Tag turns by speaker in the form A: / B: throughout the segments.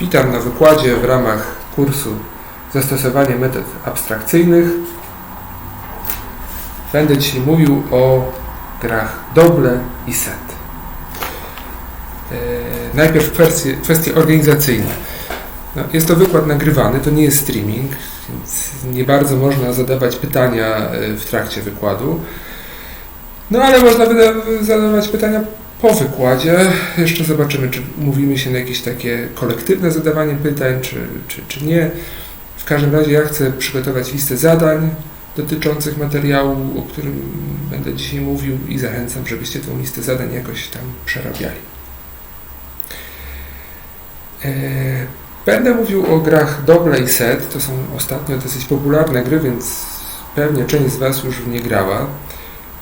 A: Witam na wykładzie w ramach kursu Zastosowanie metod abstrakcyjnych. Będę dzisiaj mówił o grach doble i set. E, Najpierw kwestie, kwestie organizacyjne. No, jest to wykład nagrywany, to nie jest streaming, więc nie bardzo można zadawać pytania e, w trakcie wykładu. No ale można zadawać pytania po wykładzie. Jeszcze zobaczymy, czy mówimy się na jakieś takie kolektywne zadawanie pytań, czy, czy, czy nie. W każdym razie ja chcę przygotować listę zadań dotyczących materiału, o którym będę dzisiaj mówił i zachęcam, żebyście tą listę zadań jakoś tam przerabiali. E, Będę mówił o grach Double i Set. To są ostatnio dosyć popularne gry, więc pewnie część z Was już w nie grała.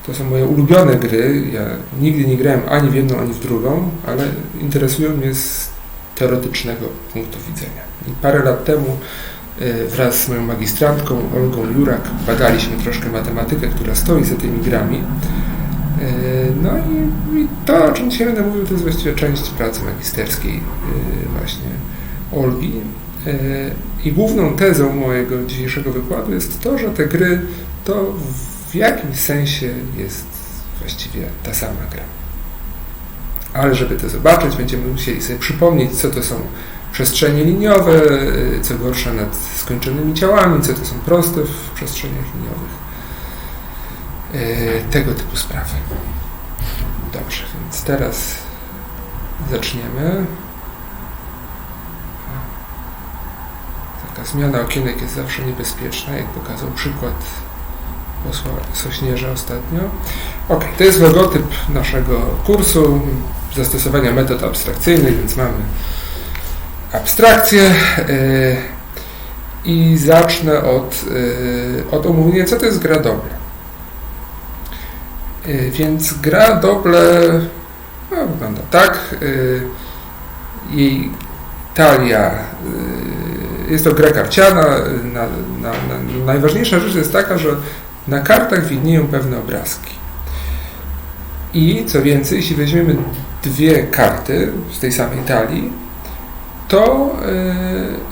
A: To są moje ulubione gry. Ja nigdy nie grałem ani w jedną, ani w drugą, ale interesują mnie z teoretycznego punktu widzenia. I parę lat temu e, wraz z moją magistrantką Olgą Jurak badaliśmy troszkę matematykę, która stoi za tymi grami. E, No i, to, o czym dzisiaj będę mówił, to jest właściwie część pracy magisterskiej e, właśnie Olgi. I główną tezą mojego dzisiejszego wykładu jest to, że te gry to w jakimś sensie jest właściwie ta sama gra. Ale żeby to zobaczyć, będziemy musieli sobie przypomnieć, co to są przestrzenie liniowe, co gorsza nad skończonymi ciałami, co to są proste w przestrzeniach liniowych. E, Tego typu sprawy. Dobrze, więc teraz zaczniemy. Taka zmiana okienek jest zawsze niebezpieczna, jak pokazał przykład posła Sośnierza ostatnio. Ok, to jest logotyp naszego kursu zastosowania metod abstrakcyjnych, więc mamy abstrakcję yy, i zacznę od, yy, od omówienia, co to jest gra doble. Yy, więc gra doble no, wygląda tak. Jej talia jest to gra karciana. Na, na, na, najważniejsza rzecz jest taka, że na kartach widnieją pewne obrazki. I co więcej, jeśli weźmiemy dwie karty z tej samej talii, to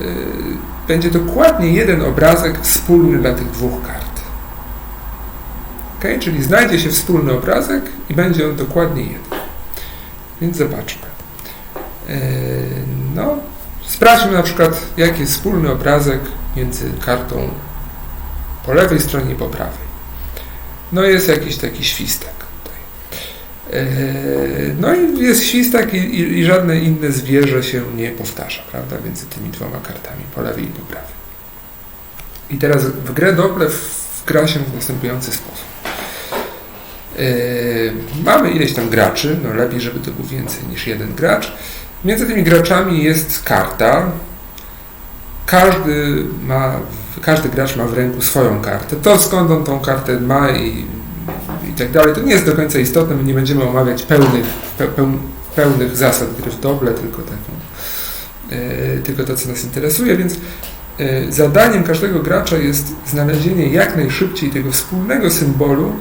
A: yy, yy, będzie dokładnie jeden obrazek wspólny dla tych dwóch kart. Okay? Czyli znajdzie się wspólny obrazek i będzie on dokładnie jeden. Więc zobaczmy. Yy, no, sprawdźmy na przykład, jaki jest wspólny obrazek między kartą po lewej stronie i po prawej. No jest jakiś taki świstak. Tutaj. Yy, No i jest świstak i, i, i żadne inne zwierzę się nie powtarza, prawda, między tymi dwoma kartami, po lewej i po prawej. I teraz w grę doble wgra się w następujący sposób. Yy, mamy ileś tam graczy, no lepiej, żeby to był więcej niż jeden gracz. Między tymi graczami jest karta. Każdy ma, każdy gracz ma w ręku swoją kartę. To skąd on tą kartę ma i, i tak dalej, to nie jest do końca istotne. My nie będziemy omawiać pełnych, pe, peł, pełnych zasad gry w doble, tylko taką, yy, tylko to, co nas interesuje, więc yy, zadaniem każdego gracza jest znalezienie jak najszybciej tego wspólnego symbolu,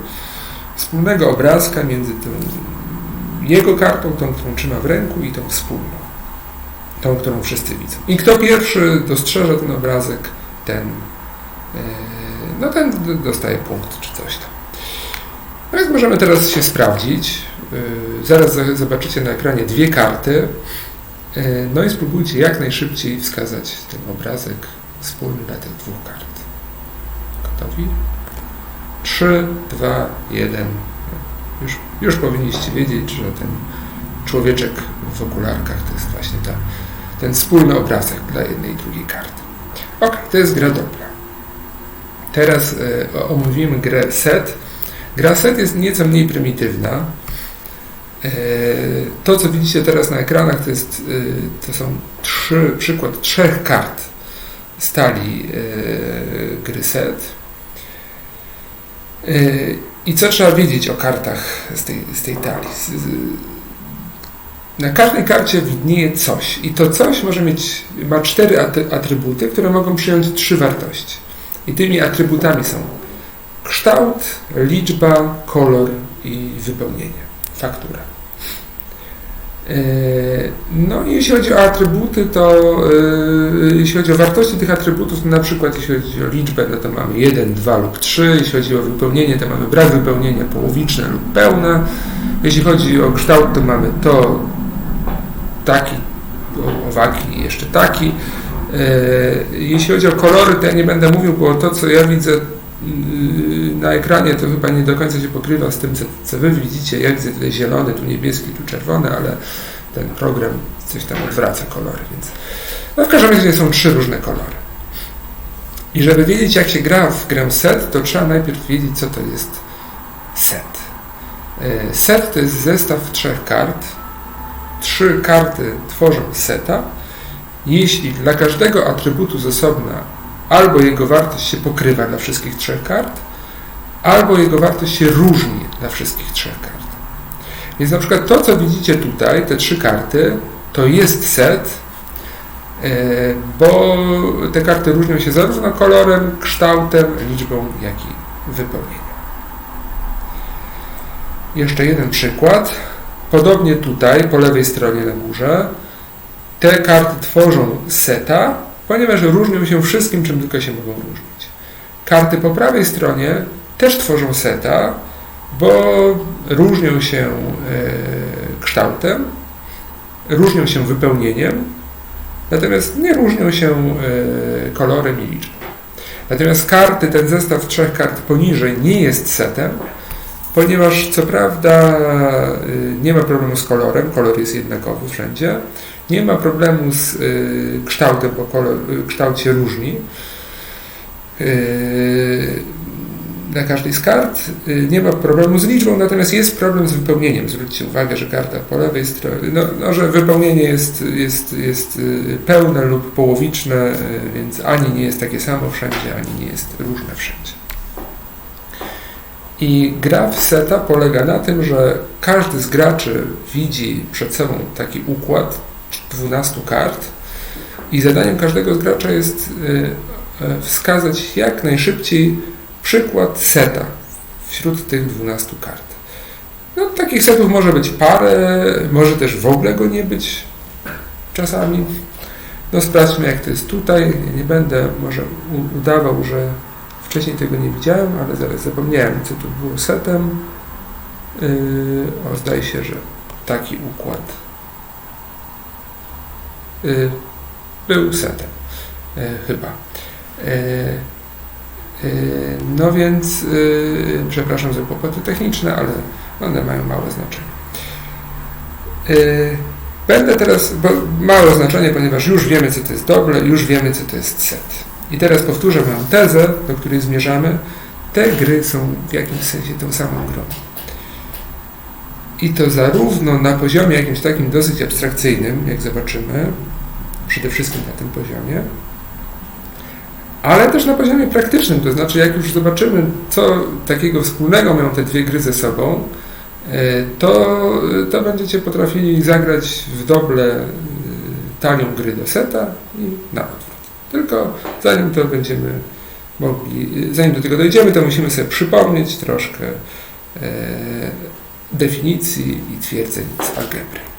A: wspólnego obrazka między tą jego kartą, tą, którą trzyma w ręku i tą wspólną. Tą, którą wszyscy widzą. I kto pierwszy dostrzeże ten obrazek, ten, yy, no ten dostaje punkt czy coś tam. No więc możemy teraz się sprawdzić. Yy, zaraz za- zobaczycie na ekranie dwie karty. Yy, no i spróbujcie jak najszybciej wskazać ten obrazek wspólny dla tych dwóch kart. Gotowi? 3, 2, 1. Już, już powinniście wiedzieć, że ten człowieczek w okularkach to jest właśnie ta, ten wspólny obrazek dla jednej i drugiej karty. Ok, to jest gra dobra. Teraz e, omówimy grę set. Gra set jest nieco mniej prymitywna. E, to, co widzicie teraz na ekranach, to, jest, e, to są trzy, przykład trzech kart e, gry set. I co trzeba wiedzieć o kartach z tej, z tej talii? Na każdej karcie widnieje coś i to coś może mieć, ma cztery atrybuty, które mogą przyjąć trzy wartości. I tymi atrybutami są kształt, liczba, kolor i wypełnienie, faktura. E, No i jeśli chodzi o atrybuty, to e, jeśli chodzi o wartości tych atrybutów, to na przykład jeśli chodzi o liczbę, no to mamy 1, 2 lub 3, jeśli chodzi o wypełnienie, to mamy brak wypełnienia połowiczne lub pełne, jeśli chodzi o kształt, to mamy to taki, owaki i jeszcze taki. E, Jeśli chodzi o kolory, to ja nie będę mówił, bo to, co ja widzę yy, na ekranie, to chyba nie do końca się pokrywa z tym, co, co Wy widzicie. Ja widzę tutaj zielony, tu niebieski, tu czerwony, ale ten program coś tam odwraca kolory, więc no w każdym razie są trzy różne kolory. I żeby wiedzieć, jak się gra w grę set, to trzeba najpierw wiedzieć, co to jest set. E, Set to jest zestaw trzech kart. Trzy karty tworzą seta. Jeśli dla każdego atrybutu z osobna albo jego wartość się pokrywa dla wszystkich trzech kart, albo jego wartość się różni dla wszystkich trzech kart. Więc na przykład to, co widzicie tutaj, te trzy karty, to jest set, e, bo te karty różnią się zarówno kolorem, kształtem, liczbą, jak i wypełnieniem. Jeszcze jeden przykład. Podobnie tutaj, po lewej stronie na górze, te karty tworzą seta, ponieważ różnią się wszystkim, czym tylko się mogą różnić. Karty po prawej stronie też tworzą seta, bo różnią się e, kształtem, różnią się wypełnieniem, natomiast nie różnią się e, kolorem i liczbą. Natomiast karty, ten zestaw trzech kart poniżej nie jest setem, ponieważ co prawda y, nie ma problemu z kolorem, kolor jest jednakowy wszędzie, nie ma problemu z y, kształtem, bo kolor, y, kształt się różni na każdej z kart. Nie ma problemu z liczbą, natomiast jest problem z wypełnieniem. Zwróćcie uwagę, że karta po lewej stronie, no, no że wypełnienie jest, jest, jest pełne lub połowiczne, więc ani nie jest takie samo wszędzie, ani nie jest różne wszędzie. I gra w seta polega na tym, że każdy z graczy widzi przed sobą taki układ 12 kart i zadaniem każdego z gracza jest y, y, wskazać jak najszybciej przykład seta wśród tych 12 kart. No, takich setów może być parę, może też w ogóle go nie być czasami. No sprawdźmy jak to jest tutaj. Nie będę może udawał, że wcześniej tego nie widziałem, ale zaraz zapomniałem co tu było setem. Yy, o, zdaje się, że taki układ yy, był setem. Yy, chyba. Yy, yy, no więc, yy, przepraszam za kłopoty techniczne, ale one mają małe znaczenie. Będę teraz, bo małe znaczenie, ponieważ już wiemy, co to jest doble, już wiemy, co to jest set. I teraz powtórzę moją tezę, do której zmierzamy. Te gry są w jakimś sensie tą samą grą. I to zarówno na poziomie jakimś takim dosyć abstrakcyjnym, jak zobaczymy, przede wszystkim na tym poziomie, ale też na poziomie praktycznym, to znaczy jak już zobaczymy, co takiego wspólnego mają te dwie gry ze sobą, e, to, to będziecie potrafili zagrać w doble e, tanią gry do seta i na odwrót. Tylko zanim to będziemy mogli, zanim do tego dojdziemy, to musimy sobie przypomnieć troszkę e, definicji i twierdzeń z algebry.